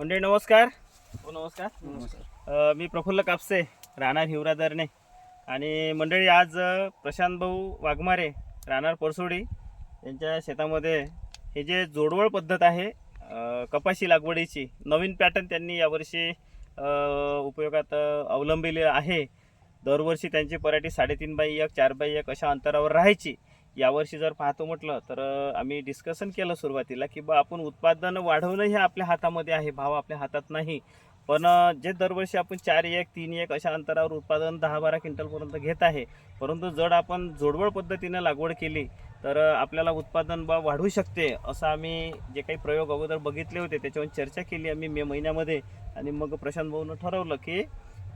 मंडळी नमस्कार. हो नमस्कार. अ, मी प्रफुल्ल कापसे राहणार हिवरादरने आणि मंडळी आज प्रशांत भाऊ वाघमारे राहणार परसोडी यांच्या शेतामध्ये हे जे जोडवळ पद्धत आहे कपाशी लागवडीची नवीन पॅटर्न त्यांनी यावर्षी उपयोगात अवलंबिले आहे. दरवर्षी त्यांची पराठी साडेतीन बाय एक चार बाय एक अशा अंतरावर राहायची. यावर्षी जर पाहतो म्हटलं तर आम्ही डिस्कशन केलं सुरुवातीला की बा आपण उत्पादन वाढवणं हे आपल्या हातामध्ये आहे भाव आपल्या हातात नाही. पण जे दरवर्षी आपण चार एक तीन एक अशा अंतरावर उत्पादन दहा बारा क्विंटलपर्यंत घेत आहे परंतु जर आपण जोडवळ पद्धतीने लागवड केली तर आपल्याला उत्पादन बा वाढू शकते असं आम्ही जे काही प्रयोग अगोदर बघितले होते त्याच्यावर चर्चा केली आम्ही मे महिन्यामध्ये. आणि मग प्रशांत भाऊनं ठरवलं की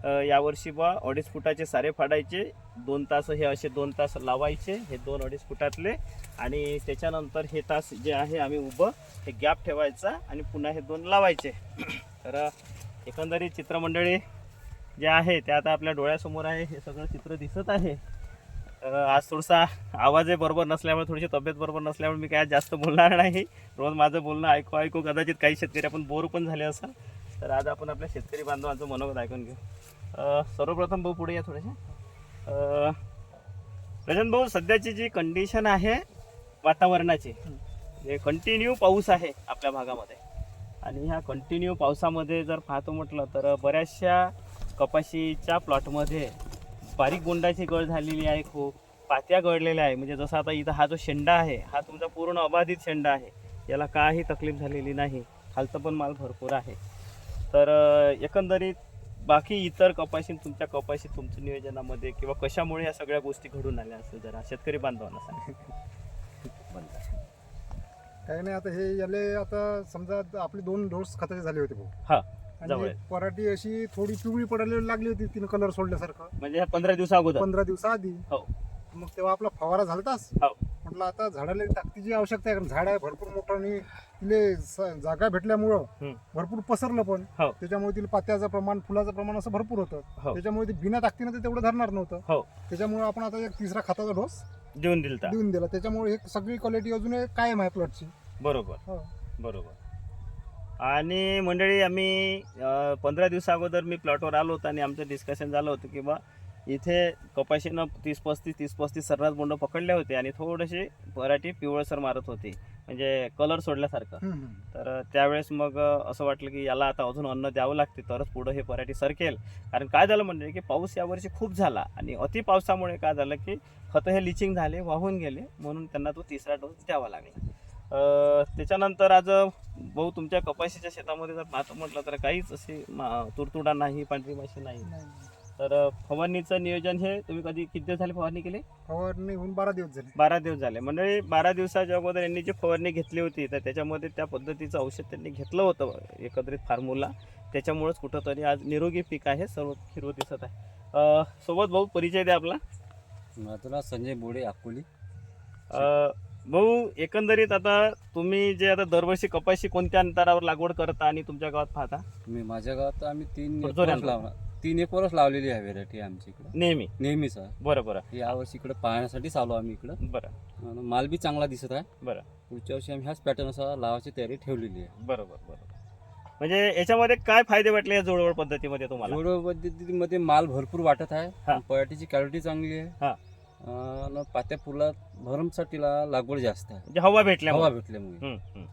यावर्षी बा अडीच फुटाचे सारे फाडायचे. दोन तास हे असे दोन तास लावायचे हे दोन अडीच फुटातले. आणि त्याच्यानंतर हे तास जे आहे आम्ही उभं हे गॅप ठेवायचा आणि पुन्हा हे दोन लावायचे. तर एकंदरीत चित्रमंडळी जे आहे ते आता आपल्या डोळ्यासमोर आहे हे सगळं चित्र दिसत आहे. आज थोडासा आवाजही बरोबर नसल्यामुळे थोडीशी तब्येत बरोबर नसल्यामुळे मी काय जास्त बोलणार नाही. रोज माझं बोलणं ऐकू ऐकू कदाचित काही शेतकरी आपण बोर पण झाले असाल. तर आज आपण आपल्या शेतकरी बांधवांचं मनोगत ऐकून घेऊ. सर्वप्रथम भाऊ पुढे या थोडेसे. प्रजन भाऊ सध्याची जी कंडिशन आहे वातावरणाची जे कंटिन्यू पाऊस आहे आपल्या भागामध्ये आणि ह्या कंटिन्यू पावसामध्ये जर पाहतो म्हटलं तर बऱ्याचशा कपाशीच्या प्लॉटमध्ये बारीक गोंडाची गळ झालेली आहे खूप पात्या गळलेल्या आहे. म्हणजे जसं आता इथं हा जो शेंडा आहे हा तुमचा पूर्ण अबाधित शेंडा आहे याला काही तकलीफ झालेली नाही. खालचं पण माल भरपूर आहे. तर एकंदरीत बाकी इतर कपाशी तुमच्या कपाशी तुमच्या नियोजनामध्ये किंवा कशामुळे या सगळ्या गोष्टी घडून आल्या असेल जरा शेतकरी बांधवांना सांगा. काही नाही आता हे याले आता समजा आपले दोन डोस खताचे झाले होते भाऊ. हा आणि. पराठी अशी थोडी पिवळी पडायला लागली होती तिने कलर सोडल्यासारखं. म्हणजे ह्या पंधरा दिवसा अगोदर. पंधरा दिवसाआधी हो. मग तेव्हा आपला फवारा झालताच. हो. म्हटलं आता झाडाला ताकदीची आवश्यकता आहे कारण झाड आहे भरपूर मोठं आणि तिले स- जागा भेटल्यामुळं हम्म. भरपूर पसरलं पण. हो. त्याच्यामुळे तिला पात्याचं प्रमाण फुलाचं प्रमाण असं भरपूर होतं. हो. त्याच्यामुळे ते बिना ताकदीनं ते तेवढं धरणार नव्हतं. हो. त्याच्यामुळे आपण आता एक तिसरा खताचा डोस देऊन दिलता. देऊन दिला. त्याच्यामुळे हे सगळी क्वालिटी अजून कायम आहे प्लॉटची. बरोबर. हो. बरोबर. आणि मंडळी आम्ही पंधरा दिवसा अगोदर मी प्लॉटवर आलो होतो आणि आमचं डिस्कशन झालं होतं की बा इथे कपाशीनं तीस पस्तीस तीस पस्तीस सर्रास बोंड पकडले होते आणि थोडेसे पराठी पिवळसर मारत होते. म्हणजे कलर सोडल्यासारखं. तर त्यावेळेस मग असं वाटलं की याला आता अजून अन्न द्यावं लागते तरच पुढं हे पराठी सरकेल. कारण काय झालं म्हणजे की पाऊस यावर्षी खूप झाला आणि अति पावसामुळे काय झालं की खतं हे लिचिंग झाले वाहून गेले म्हणून त्यांना तो तिसरा डोस द्यावा लागला. त्याच्यानंतर आज भाऊ तुमच्या कपाशीच्या शेतामध्ये जर पाहतो म्हटलं तर काहीच मा- तुडतुडा नाही पांढरी माशी नाही. तर फवारणीचं नियोजन हे तुम्ही कधी किती दिवस झाले फवारणी केली? फवारणी होऊन बारा दिवस झाले. बारा दिवस झाले. म्हणजे बारा दिवसाच्या अगोदर यांनी जी फवारणी घेतली होती तर त्याच्यामध्ये त्या पद्धतीचं औषध त्यांनी घेतलं होतं एकत्रित फार्म्युला त्याच्यामुळेच कुठंतरी आज निरोगी पीक आहे सर्व हिरवं दिसत आहे. अं, सोबत भाऊ परिचय द्या आपला. माझं नाव संजय बोडे अकोली. अं, भाऊ एकंदरीत आता तुम्ही जे आता दरवर्षी कपाशी कोणत्या अंतरावर लागवड करता आणि तुमच्या गावात पाहता? मी माझ्या गावात आम्ही तीन. लावणार. तीन एकरच लावलेली आहे व्हेरायटी आमच्या इकडं. नेहमी? नेहमीच आहे बरं बरं. यावर्षी इकडे पाहण्यासाठीच आलो आम्ही इकडं. बरं. आणि माल बी चांगला दिसत आहे. बरं. पुढच्या वर्षी आम्ही ह्याच पॅटर्न असा लावायची तयारी ठेवलेली आहे. बरोबर बरोबर. म्हणजे याच्यामध्ये काय फायदे वाटले या जोडवळ पद्धतीमध्ये तुम्हाला? एवढं पद्धतीमध्ये माल भरपूर वाटत हा. आहे पराठीची क्वालिटी चांगली आहे. हा. आणि पात्या फुला भरमसाठीला लागवड जास्त आहे. म्हणजे हवा भेटल्यामुळे. हवा भेटल्यामुळे. हम्म, हम्म.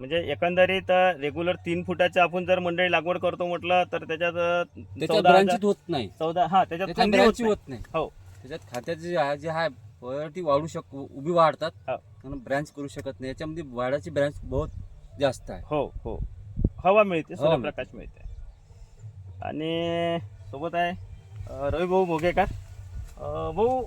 म्हणजे एकंदरीत रेग्युलर तीन फुटाच्या आपण जर मंडळी लागवड करतो म्हटलं तर त्याच्यात चौदा हजार- ब्रांचित होत नाही. चौदा हा त्याच्यात त्याच्यात होत ब्रँची नाही. होत नाही. हो. त्याच्यात खात्याचे जे आहे जे आहे पराठी वाढू शक उभी वाढतात. हो. आणि ब्रँच करू शकत नाही. याच्यामध्ये वाढाची ब्रँच बहुत जास्त आहे. हो हो. हवा मिळते हवा सूर्यप्रकाश मिळते. आणि सोबत आहे अ, रवी भाऊ मोगेकर अ, भाऊ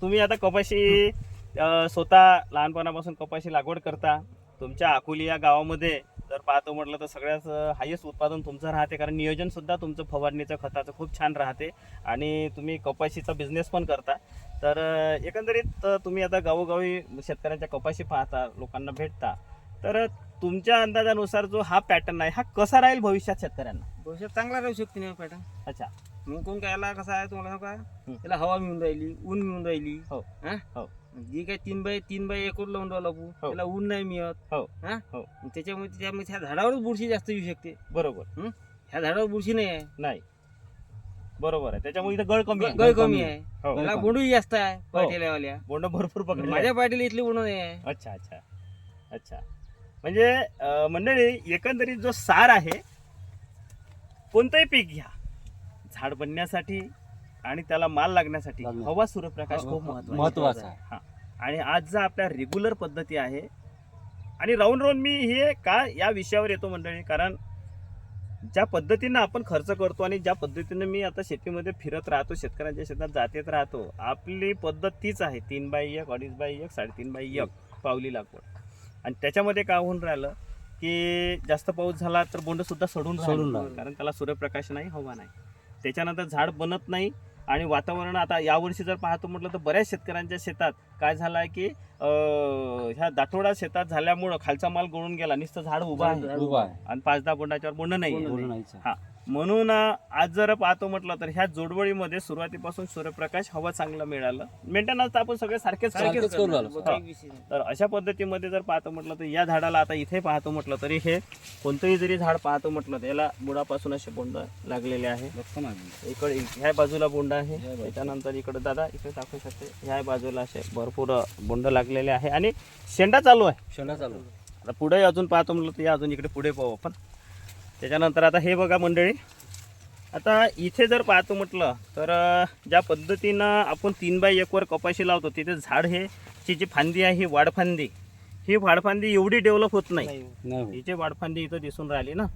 तुम्ही आता कपाशी अ, स्वतः लहानपणापासून कपाशी लागवड करता. तुमच्या अकोली या गावामध्ये जर पाहतो म्हटलं तर सगळ्यात हायेस्ट उत्पादन तुमचं राहते. कारण नियोजन सुद्धा तुमचं फवारणीचं खताचं खूप छान राहते. आणि तुम्ही कपाशीचा बिझनेस पण करता. तर एकंदरीत तुम्ही आता गावोगावी शेतकऱ्यांच्या कपाशी पाहता लोकांना भेटता. तर तुमच्या अंदाजानुसार जो हा पॅटर्न आहे हा कसा राहील भविष्यात शेतकऱ्यांना? भविष्यात चांगला राहू शकते नाही पॅटर्न अच्छा. मग कोण काय कसं आहे तुम्हाला सांगू का? हं. याला हवा मिळून राहिली ऊन मिळून राहिली. हो. हा? हो. जी काय तीन बाय तीन बाय एकूण लावून राहिला आपण त्याला ऊन नाही मिळत. हो. हा? हो. मग त्याच्यामुळे त्याच्यामुळे त्या झाडावरच बुरशी जास्त येऊ शकते. बरोबर. ह्या झाडावर बुरशी नाही आहे. नाही. बरोबर आहे. त्याच्यामुळे इथं गळ कमी आहे. गळ कमी आहे. हो. त्याला बोंडही जास्त आहे पाटेल्यावाल्या. बोंड भरपूर पकडले. माझ्या पाटील इथली बोंड नाही आहे. अच्छा अच्छा. अच्छा. म्हणजे अं, मंडळी एकंदरीत जो सार आहे कोणतंही पीक घ्या. झाड बनण्यासाठी आणि त्याला माल लागण्यासाठी. हवा सूर्यप्रकाश हो, खूप हो, महत्त्वाचा महत्त्वाचा आहे. हा. आणि आज जर आपल्या रेग्युलर पद्धती आहे आणि राहून राहून मी हे का या विषयावर येतो मंडळी? कारण ज्या पद्धतीनं आपण खर्च करतो आणि ज्या पद्धतीनं मी आता शेतीमध्ये फिरत राहतो शेतकऱ्यांच्या शेतात जातेत राहतो आपली पद्धत तीच आहे. तीन बाय एक अडीच बाय एक साडेतीन बाय एक पावली लागवड. आणि त्याच्यामध्ये काय होऊन राहिलं की जास्त पाऊस झाला तर बोंड सुद्धा सोडून सोडून. कारण त्याला सूर्यप्रकाश नाही हवा नाही. त्याच्यानंतर झाड बनत नाही आणि वातावरण आता यावर्षी जर पाहतो म्हटलं तर बऱ्याच शेतकऱ्यांच्या शेतात काय झालं आहे की ह्या दाठोडा शेतात झाल्यामुळं खालचा माल गळून गेला नुसतं झाड उभं आहे. आणि पाच दहा बोंडाच्यावर बोंड नाही. हा. म्हणून आज जर पाहतो म्हटलं तर ह्या जोडवळीमध्ये सुरुवातीपासून सूर्यप्रकाश हवा चांगलं मिळालं मेंटेनन्स तर आपण सगळे सारखेच. सारखेच करू राहिलो. बाकी काही विषय नाही. तर अशा पद्धतीमध्ये जर पाहतो म्हटलं तर या झाडाला आता इथे पाहतो म्हटलं तरी हे कोणतंही जरी झाड पाहतो म्हटलं तर याला बुडापासून असे बोंड लागलेले आहे. इकडे ह्या बाजूला बोंड आहे. त्याच्यानंतर इकडे दादा इकडे दाखवू शकते ह्या बाजूला असे भरपूर बोंड लागलेले आहे आणि शेंडा चालू आहे शेंडा चालू आता पुढे अजून पाहतो म्हटलं तर या अजून इकडे पुढे पाहू आपण त्याच्यानंतर आता हे बघा मंडळी. आता इथे जर पाहतो म्हटलं तर ज्या पद्धतीनं आपण तीन बाय एकवर कपाशी लावतो तिथे झाड हे ची जी फांदी आहे ही वाढफांदी ही वाढफांदी एवढी डेव्हलप होत नाही. ही जी वाढफांदी इथं दिसून राहिली ना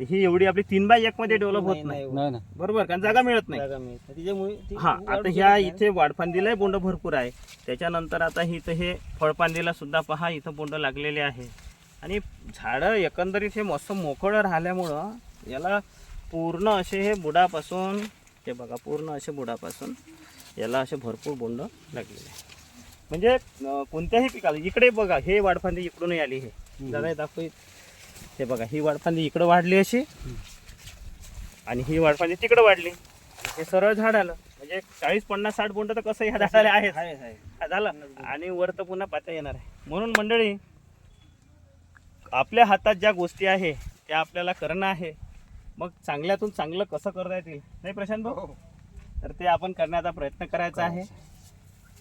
ही एवढी आपली तीन बाय एक मध्ये डेव्हलप होत नाही होत. नाही ना बरोबर कारण जागा मिळत नाही. जागा मिळत नाही. त्याच्यामुळे ती हा आता ह्या. इथे वाढफांदीलाही बोंड भरपूर आहे. त्याच्यानंतर आता इथं हे फळपांदीला सुद्धा पहा इथं बोंड लागलेले आहे. आणि झाडं एकंदरीत हे मस्त मोकळं राहिल्यामुळं याला पूर्ण असे हे बुडापासून हे बघा पूर्ण असे बुडापासून याला असे भरपूर बोंड लागलेले म्हणजे कोणत्याही पिकाला इकडे बघा हे वाढफांदी इकडूनही आली हे दादा हे दाखव हे बघा ही वाढफांदी इकडं वाढली अशी आणि ही वाढफांदी तिकडं वाढली. हे सरळ झाड आलं. म्हणजे चाळीस पन्नास साठ बोंड तर कसं ह्या झाडाला आहे, झालं. आणि वर तर पुन्हा पाता येणार आहे. म्हणून मंडळी आपल्या हातात ज्या गोष्टी आहे त्या आपल्याला करणं आहे. मग चांगल्यातून चांगलं कसं करता येतील? नाही प्रशांत भाऊ? तर ते आपण करण्याचा प्रयत्न करायचा आहे.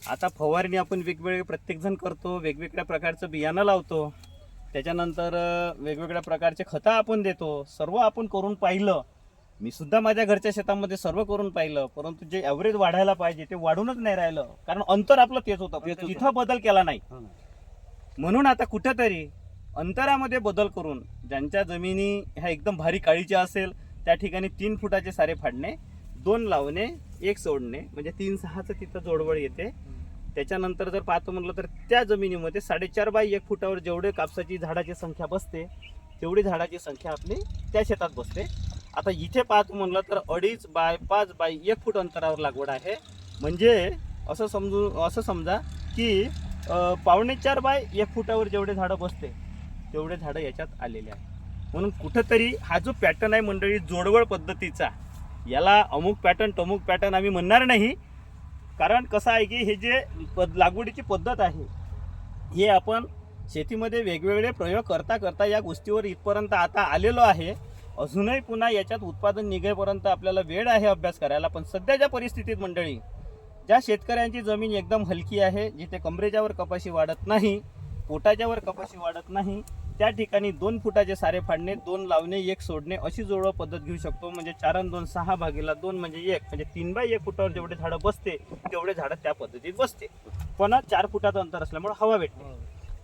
आता फवारणी आपण वेगवेगळे प्रत्येकजण करतो वेगवेगळ्या प्रकारचं बियाणं लावतो. त्याच्यानंतर वेगवेगळ्या प्रकारचे खतं आपण देतो. सर्व आपण करून पाहिलं. मी सुद्धा माझ्या घरच्या शेतामध्ये सर्व करून पाहिलं. परंतु जे ॲव्हरेज वाढायला पाहिजे ते वाढूनच नाही राहिलं. कारण अंतर आपलं तेच होतं. तिथं बदल केला नाही. हो. म्हणून आता कुठेतरी अंतरामध्ये बदल करून ज्यांच्या जमिनी ह्या एकदम भारी काळीच्या असेल त्या ठिकाणी तीन फुटाचे सारे फाडणे दोन लावणे एक सोडणे म्हणजे तीन सहाचं तिथं जोडवळ येते. त्याच्यानंतर जर पाहतो म्हटलं तर त्या जमिनीमध्ये साडेचार बाय एक फुटावर जेवढे कापसाची झाडाची संख्या बसते तेवढी झाडाची संख्या आपली त्या शेतात बसते. आता इथे पाहतो म्हणलं तर अडीच बाय पाच बाय एक फूट अंतरावर लागवड आहे. म्हणजे असं समजू असं समजा की पावणे चार बाय एक फुटावर जेवढे झाडं बसते तेवढे झाडं याच्यात आलेले आहे म्हणून कुठंतरी हा जो पॅटर्न आहे मंडळी जोडवळ पद्धतीचा याला अमुक पॅटर्न तमुक पॅटर्न आम्ही म्हणणार नाही. कारण कसं आहे की हे जे पद लागवडीची पद्धत आहे हे आपण शेतीमध्ये वेगवेगळे प्रयोग करता करता या गोष्टीवर इथपर्यंत आता आलेलो आहे. अजूनही पुन्हा याच्यात उत्पादन निघेपर्यंत आपल्याला वेळ आहे अभ्यास करायला पण सध्याच्या परिस्थितीत मंडळी ज्या शेतकऱ्यांची जमीन एकदम हलकी आहे जिथे कमरेच्यावर कपाशी वाढत नाही पोटाच्यावर कपाशी वाढत नाही. त्या ठिकाणी दोन फुटाचे सारे फाडणे दोन लावणे एक सोडणे अशी जोडव पद्धत घेऊ शकतो. म्हणजे चार आणि दोन सहा भागीला दोन म्हणजे एक. म्हणजे तीन बाय एक फुटावर जेवढे झाडं बसते तेवढे झाडं त्या पद्धतीत बसते. पण चार फुटाचं अंतर असल्यामुळे हवा भेटते.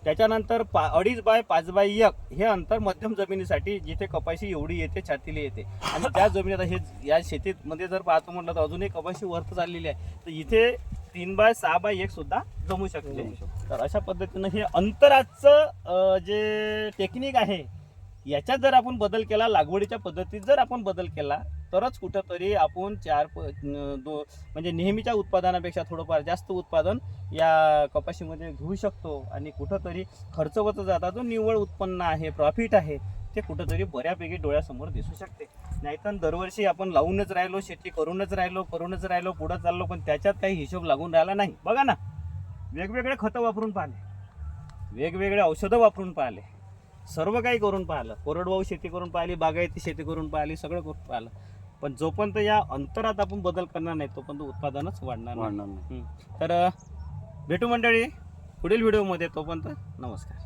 त्याच्यानंतर पा अडीच बाय पाच बाय एक हे अंतर मध्यम जमिनीसाठी जिथे कपाशी एवढी येते छातीला येते. आणि त्या जमिनीत हे या शेतीमध्ये जर पाहतो म्हटलं तर अजूनही कपाशी वरत चाललेली आहे. तर इथे तीन बाय सहा बाय एक सुद्धा जमू शकते. तर अशा पद्धतीनं हे अंतराचं जे टेक्निक आहे याच्यात जर आपण बदल केला लागवडीच्या पद्धतीत जर आपण बदल केला तरच कुठंतरी आपण चार प दो म्हणजे नेहमीच्या उत्पादनापेक्षा थोडंफार जास्त उत्पादन या कपाशीमध्ये घेऊ शकतो. आणि कुठंतरी खर्च होत जाता जो निव्वळ उत्पन्न आहे प्रॉफिट आहे. ते कुठंतरी बऱ्यापैकी डोळ्यासमोर दिसू शकते. नाहीतर दरवर्षी आपण लावूनच राहिलो शेती करूनच राहिलो करूनच राहिलो पुढं चाललो पण त्याच्यात काही हिशोब लागून राहिला नाही. बघा ना वेगवेगळे खतं वापरून पाहिले. वेगवेगळे औषधं वापरून पाहिले. सर्व काही करून पाहिलं. कोरडवाहू शेती करून पाहिली बागायती शेती करून पाहिली सगळं करून पाहिलं. पण जोपर्यंत या अंतरात आपण बदल करणार नाही तोपर्यंत उत्पादनच वाढणार नाही. वाढणार नाही. तर भेटू मंडळी पुढील व्हिडिओमध्ये तोपर्यंत नमस्कार.